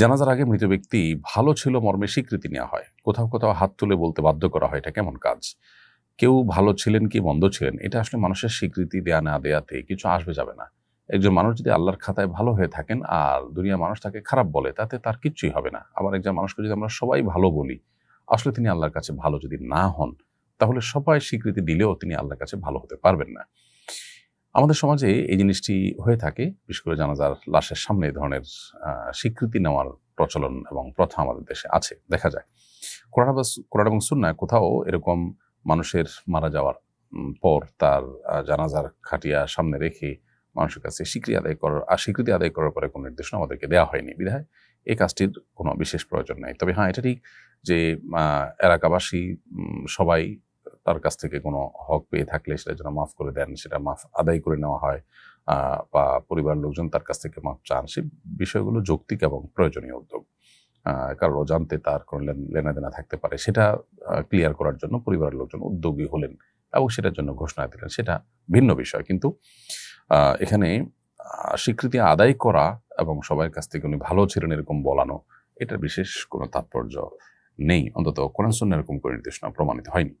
জানাজার আগে মৃত ব্যক্তি ভালো ছিল মর্মে স্বীকৃতি নেওয়া হয়। কোথাও কোথাও হাত তুলে বলতে বাধ্য করা হয়, এটা কেমন কাজ? কেউ ভালো ছিলেন কি মন্দ ছিলেন? এটা আসলে মানুষের স্বীকৃতি দেয়া না দেয়াতে কিছু আসবে যাবে না। একজন মানুষ যদি আল্লাহর খাতায় ভালো হয়ে থাকেন আর দুনিয়া মানুষ তাকে খারাপ বলে, তাতে তার কিচ্ছুই হবে না। আবার একজন মানুষকে যদি আমরা সবাই ভালো বলি, আসলে তিনি আল্লাহর কাছে ভালো যদি না হন, তাহলে সবাই স্বীকৃতি দিলেও তিনি আল্লাহর কাছে ভালো হতে পারবেন না। আমাদের সমাজে এই জিনিসটি হয়ে থাকে, বিশেষ করে জানাজার লাশের সামনে এই ধরনের স্বীকৃতি নেওয়ার প্রচলন এবং প্রথা আমাদের দেশে আছে, দেখা যায়। কোরআন কোরআন এবং সুন্নায় কোথাও এরকম মানুষের মারা যাওয়ার পর তার জানাজার খাটিয়া সামনে রেখে মানুষের কাছে স্বীকৃতি আদায় করার আর স্বীকৃতি আদায় করার পরে কোনো নির্দেশনা আমাদেরকে দেওয়া হয়নি, বিধায় এই কাজটির কোনো বিশেষ প্রয়োজন নেই। তবে হ্যাঁ এটা ঠিক যে এলাকাবাসী সবাই তার কাছ থেকে কোনো হক পেয়ে থাকলে সেটা যেন মাফ করে দেন, সেটা মাফ আদায় করে নেওয়া হয় বা পরিবারের লোকজন তার কাছ থেকে মাফ চান, সে বিষয়গুলো যৌক্তিক এবং প্রয়োজনীয় উদ্যোগ। কারোর অজান্তে তার কোনো লেন- লেনাদেনা থাকতে পারে, সেটা ক্লিয়ার করার জন্য পরিবারের লোকজন উদ্যোগী হলেন এবং সেটার জন্য ঘোষণা দিলেন, সেটা ভিন্ন বিষয়। কিন্তু এখানে স্বীকৃতি আদায় করা এবং সবার কাছ থেকে উনি ভালো ছিলেন এরকম বলানো, এটার বিশেষ কোনো তাৎপর্য নেই। অন্তত কোরআন এরকম করে নির্দেশনা প্রমাণিত হয়নি।